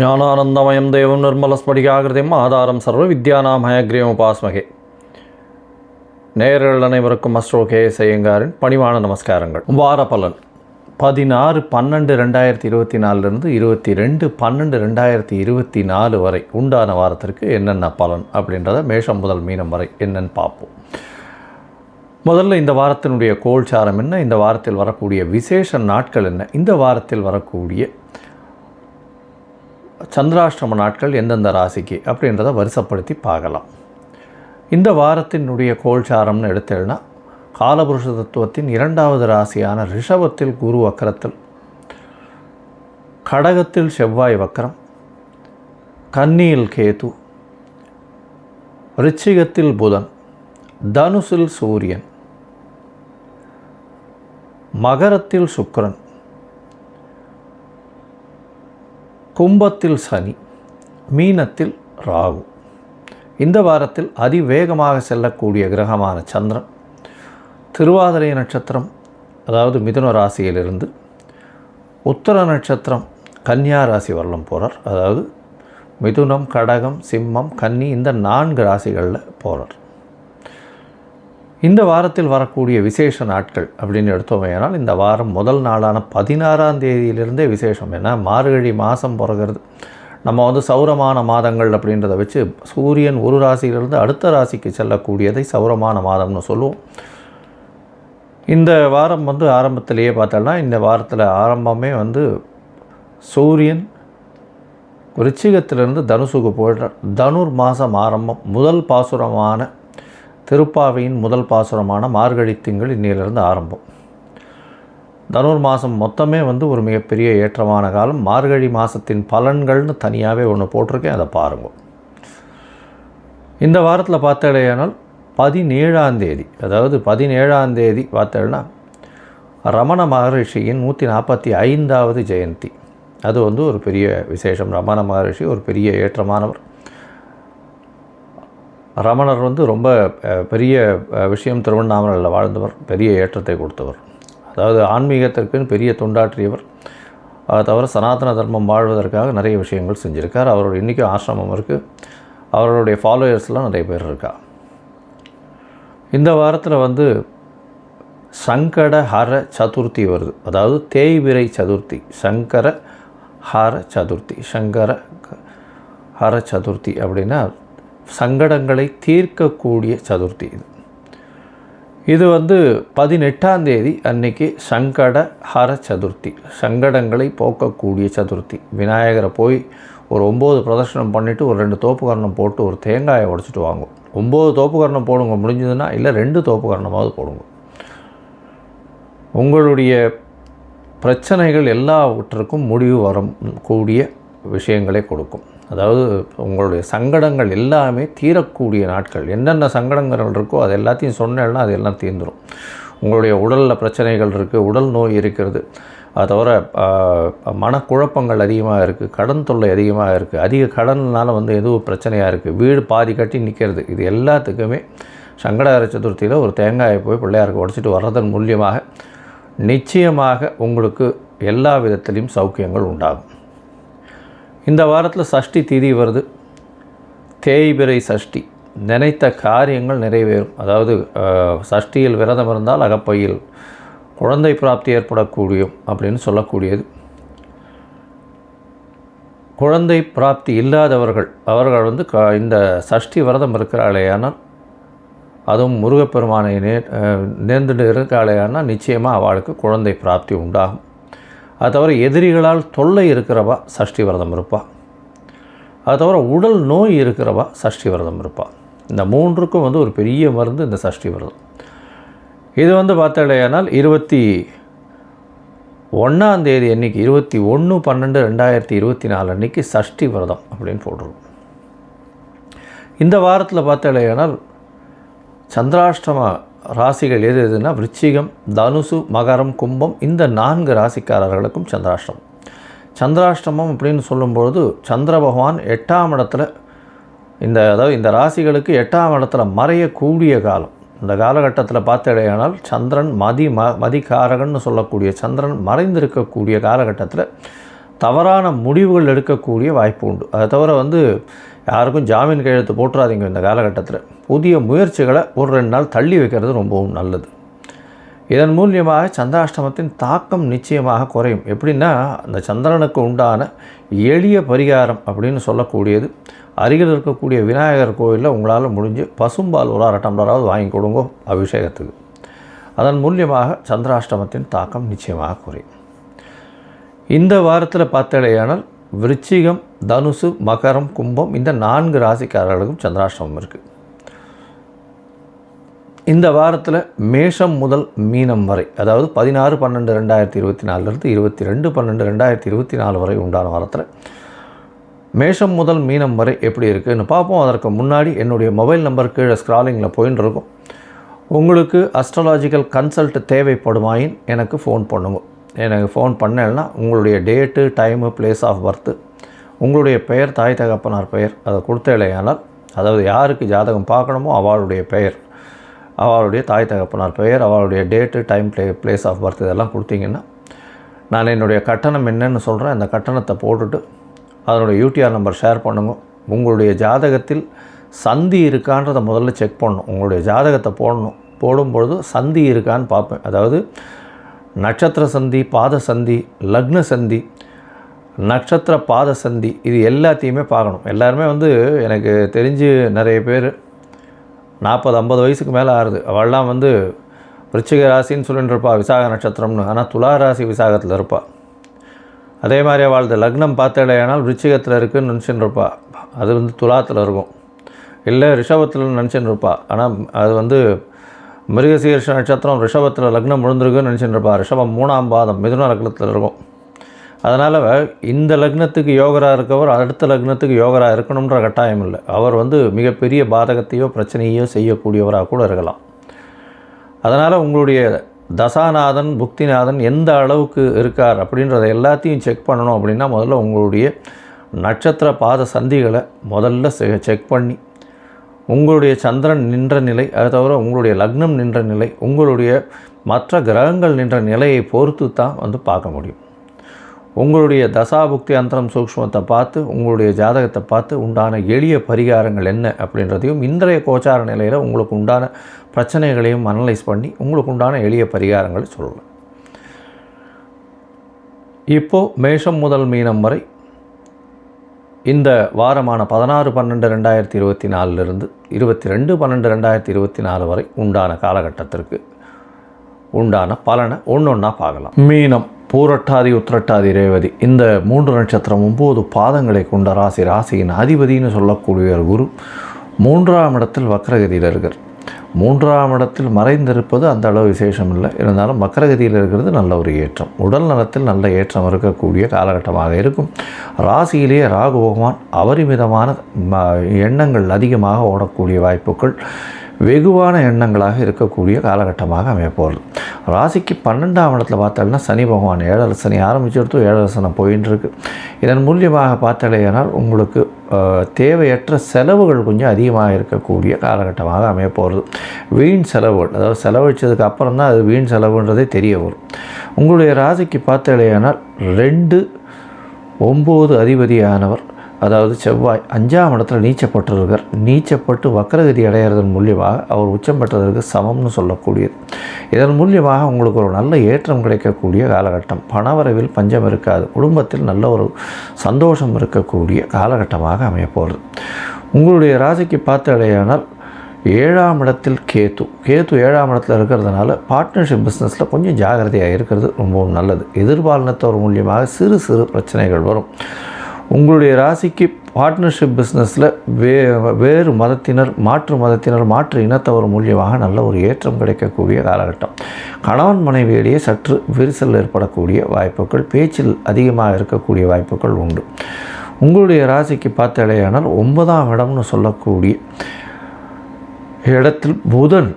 ஞானானந்தமயம் தேவம் நிர்மலஸ்படிகாகிருதியும் ஆதாரம் சர்வ வித்யானாம் ஹயக்ரீவம் உபாஸ்மகே. நேயர்கள் அனைவருக்கும் அஸ்ட்ரோ கே செய்யங்காரின் பணிவான நமஸ்காரங்கள். வார பலன் பதினாறு பன்னெண்டு ரெண்டாயிரத்தி இருபத்தி நாலுலேருந்து இருபத்தி ரெண்டு பன்னெண்டு ரெண்டாயிரத்தி இருபத்தி நாலு வரை உண்டான வாரத்திற்கு என்னென்ன பலன் அப்படின்றத மேஷம் முதல் மீனம் வரை என்னென்னு பார்ப்போம். முதல்ல இந்த வாரத்தினுடைய கோல்சாரம் என்ன? இந்த வாரத்தில் வரக்கூடிய விசேஷ நாட்கள் என்ன? இந்த வாரத்தில் வரக்கூடிய சந்திராஷ்டம நாட்கள் எந்தெந்த ராசிக்கு அப்படின்றத வருஷப்படுத்தி பார்க்கலாம். இந்த வாரத்தினுடைய கோல்சாரம்னு எடுத்தேன்னா காலபுருஷ தத்துவத்தின் இரண்டாவது ராசியான ரிஷபத்தில் குரு வக்கரத்தில் கடகத்தில் செவ்வாய் வக்கரம் கன்னியில் கேது ரிச்சிகத்தில் புதன் தனுசில் சூரியன் மகரத்தில் சுக்கிரன் கும்பத்தில் சனி மீனத்தில் ராகு. இந்த வாரத்தில் அதிவேகமாக செல்லக்கூடிய கிரகமான சந்திரன் திருவாதிரை நட்சத்திரம் அதாவது மிதுன ராசியிலிருந்து உத்தர நட்சத்திரம் கன்னியா ராசி வரலும் போகிறார் அதாவது மிதுனம் கடகம் சிம்மம் கன்னி இந்த நான்கு ராசிகளில் போகிறார் இந்த வாரத்தில் வரக்கூடிய விசேஷ நாட்கள் அப்படின்னு எடுத்தோமேனால் இந்த வாரம் முதல் நாளான பதினாறாம் தேதியிலிருந்தே விசேஷம். ஏன்னா மார்கழி மாதம் பிறகுறது. நம்ம வந்து சௌரமான மாதங்கள் அப்படின்றத வச்சு சூரியன் ஒரு ராசியிலிருந்து அடுத்த ராசிக்கு செல்லக்கூடியதை சௌரமான மாதம்னு சொல்லுவோம். இந்த வாரம் வந்து ஆரம்பத்திலேயே பார்த்தோம்னா இந்த வாரத்தில் ஆரம்பமே வந்து சூரியன் ரிச்சிகத்திலிருந்து தனுசுக்கு போயிடுறார். தனுர் மாதம் ஆரம்பம். முதல் பாசுரமான திருப்பாவையின் முதல் பாசுரமான மார்கழி திங்கள் இன்னிலிருந்து ஆரம்பம். தனுர் மாதம் மொத்தமே வந்து ஒரு மிகப்பெரிய ஏற்றமான காலம். மார்கழி மாதத்தின் பலன்கள்னு தனியாகவே ஒன்று போட்டிருக்கேன் அதை பாருங்கள் இந்த வாரத்தில் பார்த்தாலேயானால் பதினேழாம் தேதி அதாவது பதினேழாம் தேதி பார்த்தேன்னா ரமண மகரிஷியின் நூற்றி நாற்பத்தி ஐந்தாவது ஜெயந்தி. அது வந்து ஒரு பெரிய விசேஷம். ரமண மகரிஷி ஒரு பெரிய ஏற்றமானவர். ரமணர் வந்து ரொம்ப பெரிய விஷயம் திருவண்ணாமலையில் வாழ்ந்தவர் பெரிய ஏற்றத்தை கொடுத்தவர். அதாவது ஆன்மீகத்திற்குன்னு பெரிய தொண்டாற்றியவர். அதை தவிர சனாதன தர்மம் வாழ்வதற்காக நிறைய விஷயங்கள் செஞ்சுருக்கார். அவரோட இன்றைக்கும் ஆசிரமம் இருக்குது அவருடைய ஃபாலோயர்ஸ்லாம் நிறைய பேர் இருக்கா. இந்த வாரத்தில் வந்து சங்கட ஹர சதுர்த்தி வருது. அதாவது தேய்விரை சதுர்த்தி. சங்கர ஹர சதுர்த்தி. சங்கர ஹர சதுர்த்தி அப்படின்னா சங்கடங்களை தீர்க்கக்கூடிய சதுர்த்தி இது. இது வந்து பதினெட்டாம் தேதி அன்னைக்கு சங்கட ஹர சதுர்த்தி சங்கடங்களை போக்கக்கூடிய சதுர்த்தி. விநாயகரை போய் ஒரு ஒம்பது பிரதர்ஷனம் பண்ணிவிட்டு ஒரு ரெண்டு தோப்புக்கரணம் போட்டு ஒரு தேங்காயை உடச்சிட்டு வாங்கும். ஒம்பது தோப்புக்கரணம் போடுங்க முடிஞ்சதுன்னா இல்லை ரெண்டு தோப்புக்கரணமாவது போடுங்க. உங்களுடைய பிரச்சனைகள் எல்லாவற்றுக்கும் முடிவு வரும் கூடிய விஷயங்களை கொடுக்கும். அதாவது உங்களுடைய சங்கடங்கள் எல்லாமே தீரக்கூடிய நாட்கள். என்னென்ன சங்கடங்கள் இருக்கோ அது எல்லாத்தையும் சொன்னேன்னா அது எல்லாம் தீர்ந்துடும் உங்களுடைய உடலில் பிரச்சனைகள் இருக்குது உடல் நோய் இருக்கிறது. அது தவிர மனக்குழப்பங்கள் அதிகமாக இருக்குது கடன் தொல்லை அதிகமாக இருக்குது அதிக கடனால் வந்து எதுவும் பிரச்சனையாக இருக்குது வீடு பாதி கட்டி நிற்கிறது இது எல்லாத்துக்குமே சங்கடார சதுர்த்தியில் ஒரு தேங்காயை போய் பிள்ளையாருக்கு உடச்சிட்டு வர்றதன் மூலியமாக நிச்சயமாக உங்களுக்கு எல்லா விதத்திலையும் சௌக்கியங்கள் உண்டாகும். இந்த வாரத்தில் சஷ்டி திதி வருது. தேய்பிரை சஷ்டி. நினைத்த காரியங்கள் நிறைவேறும். அதாவது சஷ்டியில் விரதம் இருந்தால் அகப்பையில் குழந்தை பிராப்தி ஏற்படக்கூடியும் அப்படின்னு சொல்லக்கூடியது. குழந்தை பிராப்தி இல்லாதவர்கள் அவர்கள் வந்து க இந்த சஷ்டி விரதம் இருக்கிறாளேயானால் அதுவும் முருகப்பெருமானை நே நேர்ந்துட்டு இருக்காளேயானால் நிச்சயமாக அவளுக்கு குழந்தை பிராப்தி உண்டாகும். அது தவிர எதிரிகளால் தொல்லை இருக்கிறவா சஷ்டி விரதம் இருப்பாள் அது தவிர உடல் நோய் இருக்கிறவா சஷ்டி விரதம் இருப்பாள் இந்த மூன்றுக்கும் வந்து ஒரு பெரிய மருந்து இந்த சஷ்டி விரதம். இது வந்து பார்த்தாலேயானால் இருபத்தி ஒன்றாந்தேதி அன்றைக்கி இருபத்தி ஒன்று பன்னெண்டு ரெண்டாயிரத்தி இருபத்தி நாலு அன்றைக்கி சஷ்டி விரதம் அப்படின்னு போடுறோம் இந்த வாரத்தில் பார்த்தாலேயானால் சந்திராஷ்டம ராசிகள் எது எதுனா விருச்சிகம் தனுசு மகரம் கும்பம் இந்த நான்கு ராசிக்காரர்களுக்கும் சந்திராஷ்டமம். சந்திராஷ்டமம் அப்படின்னு சொல்லும்பொழுது சந்திர பகவான் எட்டாம் இடத்துல இந்த அதாவது இந்த ராசிகளுக்கு எட்டாம் இடத்துல மறையக்கூடிய காலம். இந்த காலகட்டத்தில் பார்த்தடையானால் சந்திரன் மதி ம மதிகாரகன்னு சொல்லக்கூடிய சந்திரன் மறைந்திருக்கக்கூடிய காலகட்டத்தில் தவறான முடிவுகள் எடுக்கக்கூடிய வாய்ப்பு உண்டு. அதை தவிர வந்து யாருக்கும் ஜாமீன் கையெழுத்து போட்டுறாதீங்க இந்த காலகட்டத்தில். புதிய முயற்சிகளை ஒரு ரெண்டு நாள் தள்ளி வைக்கிறது ரொம்பவும் நல்லது. இதன் மூலியமாக சந்திராஷ்டமத்தின் தாக்கம் நிச்சயமாக குறையும். எப்படின்னா அந்த சந்திரனுக்கு உண்டான எளிய பரிகாரம் அப்படின்னு சொல்லக்கூடியது. அருகில் இருக்கக்கூடிய விநாயகர் கோயிலில் உங்களால் முடிஞ்சு பசும்பால் ஒரு அரை டம்ளராவது வாங்கி கொடுங்கோ அபிஷேகத்துக்கு. அதன் மூலியமாக சந்திராஷ்டமத்தின் தாக்கம் நிச்சயமாக குறையும். இந்த வாரத்தில் பார்த்தடையானால் விருச்சிகம் தனுசு மகரம் கும்பம் இந்த நான்கு ராசிக்காரர்களுக்கும் சந்திராஷ்டமம் இருக்குது இந்த வாரத்தில் மேஷம் முதல் மீனம் வரை அதாவது பதினாறு பன்னெண்டு ரெண்டாயிரத்தி இருபத்தி நாலுலேருந்து இருபத்தி ரெண்டு பன்னெண்டு ரெண்டாயிரத்தி இருபத்தி நாலு வரை உண்டான வாரத்தில் மேஷம் முதல் மீனம் வரை எப்படி இருக்குதுன்னு பார்ப்போம். அதற்கு முன்னாடி என்னுடைய மொபைல் நம்பர் கீழே ஸ்க்ராலிங்கில் போயின்னு இருக்கும். உங்களுக்கு அஸ்ட்ராலாஜிக்கல் கன்சல்ட் தேவைப்படுமாயின் எனக்கு ஃபோன் பண்ணுங்கள் எனக்கு ஃபோன் பண்ணலைன்னா உங்களுடைய date time place of birth உங்களுடைய பெயர் தாய் தகப்பனார் பெயர் அதை கொடுத்தலையானால் அதாவது யாருக்கு ஜாதகம் பார்க்கணுமோ அவளுடைய பெயர் அவளுடைய தாய் தகப்பனார் பெயர் அவளுடைய date time play place of birth இதெல்லாம் கொடுத்தீங்கன்னா நான் என்னுடைய கட்டணம் என்னன்னு சொல்கிறேன் அந்த கட்டணத்தை போட்டுட்டு அதனுடைய யூடிஆர் நம்பர் ஷேர் பண்ணுங்க. உங்களுடைய ஜாதகத்தில் சந்தி இருக்கான்றதை முதல்ல செக் பண்ணணும். உங்களுடைய ஜாதகத்தை போடணும். போடும்பொழுது சந்தி இருக்கான்னு பார்ப்பேன். அதாவது நட்சத்திர சந்தி பாத சந்தி லக்ன சந்தி நட்சத்திர பாத சந்தி இது எல்லாத்தையுமே பார்க்கணும். எல்லாருமே வந்து எனக்கு தெரிஞ்சு நிறைய பேர் நாற்பது ஐம்பது வயசுக்கு மேலே ஆறுது. அவள்லாம் வந்து விருச்சிக ராசின்னு சொல்லிட்டு இருப்பா விசாக நட்சத்திரம்னு. ஆனால் துலா ராசி விசாகத்தில் இருப்பாள் அதே மாதிரி அவளது லக்னம் பார்த்தடையானால் விருச்சிகத்தில் இருக்குதுன்னு நினச்சின்னு இருப்பாள் அது வந்து துலாத்தில் இருக்கும். இல்லை ரிஷபத்தில் நினச்சின்னு இருப்பாள் ஆனால் அது வந்து மிருகசீர்ஷ நட்சத்திரம் ரிஷபத்தில் லக்னம் விழுந்திருக்குன்னு நினச்சிட்டு இருப்பா ரிஷபம் மூணாம் பாதம் மிதுன லக்னத்தில் இருக்கும். அதனால் இந்த லக்னத்துக்கு யோகரா இருக்கவர் அடுத்த லக்னத்துக்கு யோகரா இருக்கணுன்ற கட்டாயம் இல்லை. அவர் வந்து மிகப்பெரிய பாதகத்தையோ பிரச்சனையோ செய்யக்கூடியவராக கூட இருக்கலாம். அதனால் உங்களுடைய தசாநாதன் புக்திநாதன் எந்த அளவுக்கு இருக்கார் அப்படின்றத எல்லாத்தையும் செக் பண்ணணும் அப்படின்னா முதல்ல உங்களுடைய நட்சத்திர பாத சந்திகளை முதல்ல செக் பண்ணி உங்களுடைய சந்திரன் நின்ற நிலை அதை தவிர உங்களுடைய லக்னம் நின்ற நிலை உங்களுடைய மற்ற கிரகங்கள் நின்ற நிலையை பொறுத்து தான் வந்து பார்க்க முடியும். உங்களுடைய தசாபுக்தி அந்தரம் சூக்ஷ்மத்தை பார்த்து உங்களுடைய ஜாதகத்தை பார்த்து உண்டான எளிய பரிகாரங்கள் என்ன அப்படின்றதையும் இன்றைய கோச்சார நிலையில் உங்களுக்கு உண்டான பிரச்சனைகளையும் அனலைஸ் பண்ணி உங்களுக்கு உண்டான எளிய பரிகாரங்களை சொல்லலாம். இப்போது மேஷம் முதல் மீனம் வரை இந்த வாரமான பதினாறு பன்னெண்டு ரெண்டாயிரத்தி இருபத்தி நாலுலேருந்து இருபத்தி ரெண்டு பன்னெண்டு ரெண்டாயிரத்தி இருபத்தி நாலு வரை உண்டான காலகட்டத்திற்கு உண்டான பலனை ஒன்று ஒன்றா பார்க்கலாம். மீனம் பூரட்டாதி உத்திரட்டாதி ரேவதி இந்த மூன்று நட்சத்திரம் ஒம்பது பாதங்களை கொண்ட ராசி ராசியின் அதிபதினு சொல்லக்கூடிய குரு மூன்றாம் இடத்தில் வக்ரகதியில் இருக்கிறார் மூன்றாம் இடத்தில் மறைந்திருப்பது அந்த அளவு விசேஷம் இல்லை இருந்தாலும் மக்கரகதியில் இருக்கிறது நல்ல ஒரு ஏற்றம். உடல் நலத்தில் நல்ல ஏற்றம் இருக்கக்கூடிய காலகட்டமாக இருக்கும். ராசியிலேயே ராகு பகவான் அபரிமிதமான எண்ணங்கள் அதிகமாக ஓடக்கூடிய வாய்ப்புகள். வெகுவான எண்ணங்களாக இருக்கக்கூடிய காலகட்டமாக அமையப்போகுது ராசிக்கு பன்னெண்டாம் இடத்துல பார்த்தோம்னா சனி பகவான் ஏழரசனி சனி ஏழரசனம் போயின்னு இருக்கு இதன் மூலியமாக பார்த்தாலேயானால் உங்களுக்கு தேவையற்ற செலவுகள் கொஞ்சம் அதிகமாக இருக்கக்கூடிய காலகட்டமாக அமையப்போகிறது. வீண் செலவுகள் அதாவது செலவழித்ததுக்கு அப்புறம் தான் அது வீண் செலவுன்றதே தெரிய வரும். உங்களுடைய ராசிக்கு பார்த்தாலேயானால் ரெண்டு ஒம்பது அதிபதியானவர் அதாவது செவ்வாய் அஞ்சாம் இடத்துல நீச்சப்பட்டிருக்கார் நீச்சப்பட்டு வக்கரகதி அடையிறதன் மூலியமாக அவர் உச்சம் பெற்றதற்கு சமம்னு சொல்லக்கூடியது. இதன் மூலியமாக உங்களுக்கு ஒரு நல்ல ஏற்றம் கிடைக்கக்கூடிய காலகட்டம். பணவரவில் பஞ்சம் இருக்காது. குடும்பத்தில் நல்ல ஒரு சந்தோஷம் இருக்கக்கூடிய காலகட்டமாக அமையப்போகிறது. உங்களுடைய ராசிக்கு பார்த்தாலேயானால் ஏழாம் இடத்தில் கேத்து கேத்து ஏழாம் இடத்துல இருக்கிறதுனால பார்ட்னர்ஷிப் பிஸ்னஸில் கொஞ்சம் ஜாகிரதையாக இருக்கிறது ரொம்பவும் நல்லது. எதிர்பாலினத்தவர் மூலியமாக சிறு சிறு பிரச்சனைகள் வரும். உங்களுடைய ராசிக்கு பார்ட்னர்ஷிப் பிஸ்னஸில் வே வேறு மதத்தினர் மாற்று மதத்தினர் மாற்று இனத்தவர் மூலியமாக நல்ல ஒரு ஏற்றம் கிடைக்கக்கூடிய காலகட்டம். கணவன் மனைவியிடையே சற்று விரிசல் ஏற்படக்கூடிய வாய்ப்புகள் பேச்சில் அதிகமாக இருக்கக்கூடிய வாய்ப்புகள் உண்டு. உங்களுடைய ராசிக்கு பார்த்தாலேயானால் ஒன்பதாம் இடம்னு சொல்லக்கூடிய இடத்தில் புதன்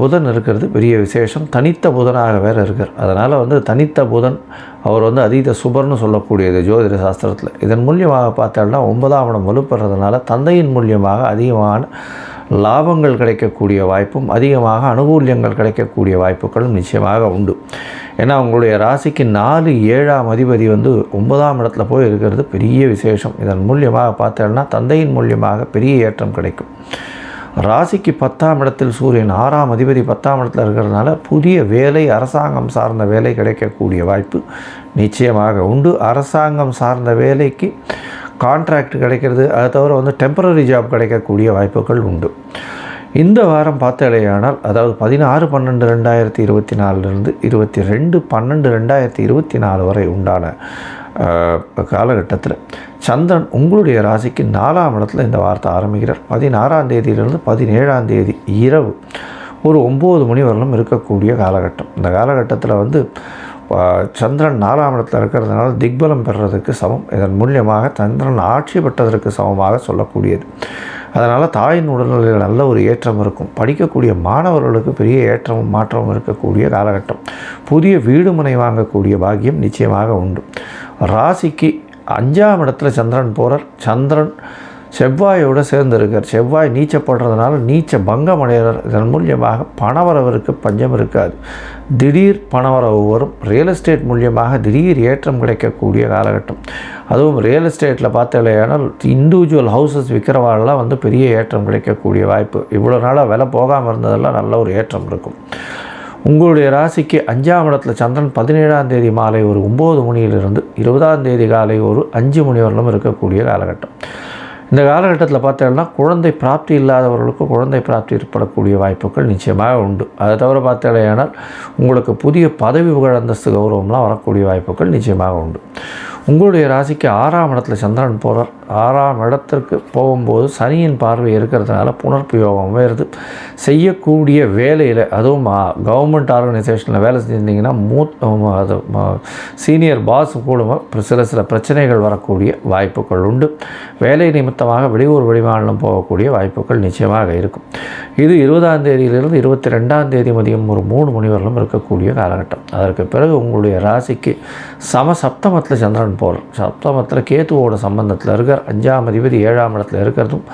புதன் இருக்கிறது பெரிய விசேஷம். தனித்த புதனாக வேறு இருக்கார். அதனால் வந்து தனித்த புதன் அவர் வந்து அதீத சுபர்னு சொல்லக்கூடியது ஜோதிட சாஸ்திரத்தில். இதன் மூலியமாக பார்த்தோம்னா ஒன்பதாம் இடம் வலுப்படுறதுனால தந்தையின் மூலியமாக அதிகமான லாபங்கள் கிடைக்கக்கூடிய வாய்ப்பும் அதிகமாக அனுகூல்யங்கள் கிடைக்கக்கூடிய வாய்ப்புகளும் நிச்சயமாக உண்டு. ஏன்னா உங்களுடைய ராசிக்கு நாலு ஏழாம் அதிபதி வந்து ஒன்பதாம் இடத்துல போய் இருக்கிறது பெரிய விசேஷம். இதன் மூலியமாக பார்த்தோம்னா தந்தையின் மூலியமாக பெரிய ஏற்றம் கிடைக்கும். ராசிக்கு பத்தாம் இடத்தில் சூரியன் ஆறாம் அதிபதி பத்தாம் இடத்துல இருக்கிறதுனால புதிய வேலை அரசாங்கம் சார்ந்த வேலை கிடைக்கக்கூடிய வாய்ப்பு நிச்சயமாக உண்டு. அரசாங்கம் சார்ந்த வேலைக்கு கான்ட்ராக்ட் கிடைக்கிறது. அதை தவிர வந்து டெம்பரரி ஜாப் கிடைக்கக்கூடிய வாய்ப்புகள் உண்டு. இந்த வாரம் பார்த்தாலேயானால் அதாவது பதினாறு பன்னெண்டு ரெண்டாயிரத்தி இருபத்தி நாலுலேருந்து இருபத்தி ரெண்டு பன்னெண்டு ரெண்டாயிரத்தி இருபத்தி நாலு வரை உண்டான காலகட்டத்தில். சந்திரன் உங்களுடைய ராசிக்கு நாலாம் இடத்துல இந்த வார்த்தை ஆரம்பிக்கிறார். பதினாறாம் தேதியிலிருந்து பதினேழாம் தேதி இரவு ஒரு ஒம்பது மணி வரலும் இருக்கக்கூடிய காலகட்டம். இந்த காலகட்டத்தில் வந்து சந்திரன் நாலாம் இடத்தில் இருக்கிறதுனால திக்பலம் பெறுறதுக்கு சமம். இதன் மூலியமாக சந்திரன் ஆட்சி பெற்றதற்கு சமமாக சொல்லக்கூடியது. அதனால் தாயின் உடல்நிலையில் நல்ல ஒரு ஏற்றம் இருக்கும். படிக்கக்கூடிய மாணவர்களுக்கு பெரிய ஏற்றமும் மாற்றமும் இருக்கக்கூடிய காலகட்டம். புதிய வீடு முனை வாங்கக்கூடிய பாக்கியம் நிச்சயமாக உண்டு. ராசிக்கு அஞ்சாம் இடத்துல சந்திரன் போகிறார் சந்திரன் செவ்வாயோடு சேர்ந்திருக்கார். செவ்வாய் நீச்சப்படுறதுனால நீச்ச பங்கம் அடைகிறார். இதன் மூலியமாக பணவரவருக்கு பஞ்சம் இருக்காது. திடீர் பணவரவு வரும். ரியல் எஸ்டேட் மூலியமாக திடீர் ஏற்றம் கிடைக்கக்கூடிய காலகட்டம். அதுவும் ரியல் எஸ்டேட்டில் பார்த்தலையானால் இண்டிவிஜுவல் ஹவுசஸ் விற்கிறவாள்லாம் வந்து பெரிய ஏற்றம் கிடைக்கக்கூடிய வாய்ப்பு. இவ்வளோ நாளாக விலை போகாமல் இருந்ததெல்லாம் நல்ல ஒரு ஏற்றம் இருக்கும். உங்களுடைய ராசிக்கு அஞ்சாம் இடத்துல சந்திரன் பதினேழாம் தேதி மாலை ஒரு ஒம்பது மணியிலிருந்து இருபதாம் தேதி காலை ஒரு அஞ்சு மணி வரலும் இருக்கக்கூடிய காலகட்டம். இந்த காலகட்டத்தில் பார்த்தோம்னா குழந்தை பிராப்தி இல்லாதவர்களுக்கு குழந்தை பிராப்தி ஏற்படக்கூடிய வாய்ப்புகள் நிச்சயமாக உண்டு. அதை தவிர பார்த்தேனால் உங்களுக்கு புதிய பதவி புகழ் அந்தஸ்து கௌரவம்லாம் வரக்கூடிய வாய்ப்புகள் நிச்சயமாக உண்டு. உங்களுடைய ராசிக்கு ஆறாம் இடத்துல சந்திரன் போகிறார் ஆறாம் இடத்திற்கு போகும்போது சனியின் பார்வை இருக்கிறதுனால புனர்ப்பு யோகம் வருது. செய்யக்கூடிய வேலையில் அதுவும் கவர்மெண்ட் ஆர்கனைசேஷனில் வேலை செஞ்சிருந்தீங்கன்னா மூத் அது சீனியர் பாஸ் கூட சில சில பிரச்சனைகள் வரக்கூடிய வாய்ப்புகள் உண்டு. வேலை நிமித்தமாக வெளியூர் வெளிமாநிலம் போகக்கூடிய வாய்ப்புகள் நிச்சயமாக இருக்கும். இது இருபதாம் தேதியிலிருந்து இருபத்தி ரெண்டாம் தேதி மதியம் ஒரு மூணு மணி வரலும் இருக்கக்கூடிய காலகட்டம். அதற்கு பிறகு உங்களுடைய ராசிக்கு சம சப்தமத்தில் சந்திரன் போகிறார் சப்தமத்தில் கேத்துவோட சம்பந்தத்தில் இருக்கிற அஞ்சாம் அதிபதி ஏழாம் இடத்துல இருக்கிறதும்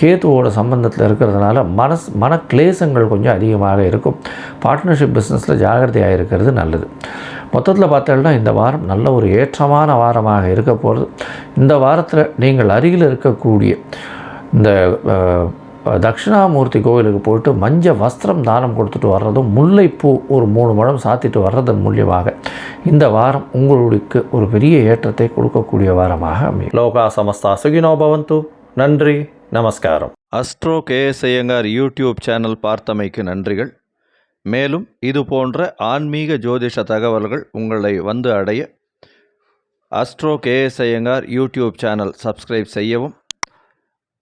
கேத்துவோட சம்பந்தத்தில் இருக்கிறதுனால மனஸ் மன கிளேசங்கள் கொஞ்சம் அதிகமாக இருக்கும். பார்ட்னர்ஷிப் பிஸ்னஸில் ஜாகிரதையாக இருக்கிறது நல்லது. மொத்தத்தில் பார்த்தோம்னா இந்த வாரம் நல்ல ஒரு ஏற்றமான வாரமாக இருக்க போகிறது இந்த வாரத்தில் நீங்கள் அருகில் இருக்கக்கூடிய இந்த தட்சிணாமூர்த்தி கோவிலுக்கு போயிட்டு மஞ்ச வஸ்திரம் தானம் கொடுத்துட்டு வர்றதும் முல்லைப்பூ ஒரு மூணு மடம் சாத்திட்டு வர்றதன் மூலியமாக இந்த வாரம் உங்களுக்கு ஒரு பெரிய ஏற்றத்தை கொடுக்கக்கூடிய வாரமாக அமையும். லோகா சமஸ்தா சுகினோ பவந்து. நன்றி நமஸ்காரம். Astro KS Iyengar YouTube channel பார்த்தமைக்கு நன்றிகள். மேலும் இது போன்ற ஆன்மீக ஜோதிஷ தகவல்கள் உங்களை வந்து அடைய astro KS Iyengar YouTube channel subscribe செய்யவும்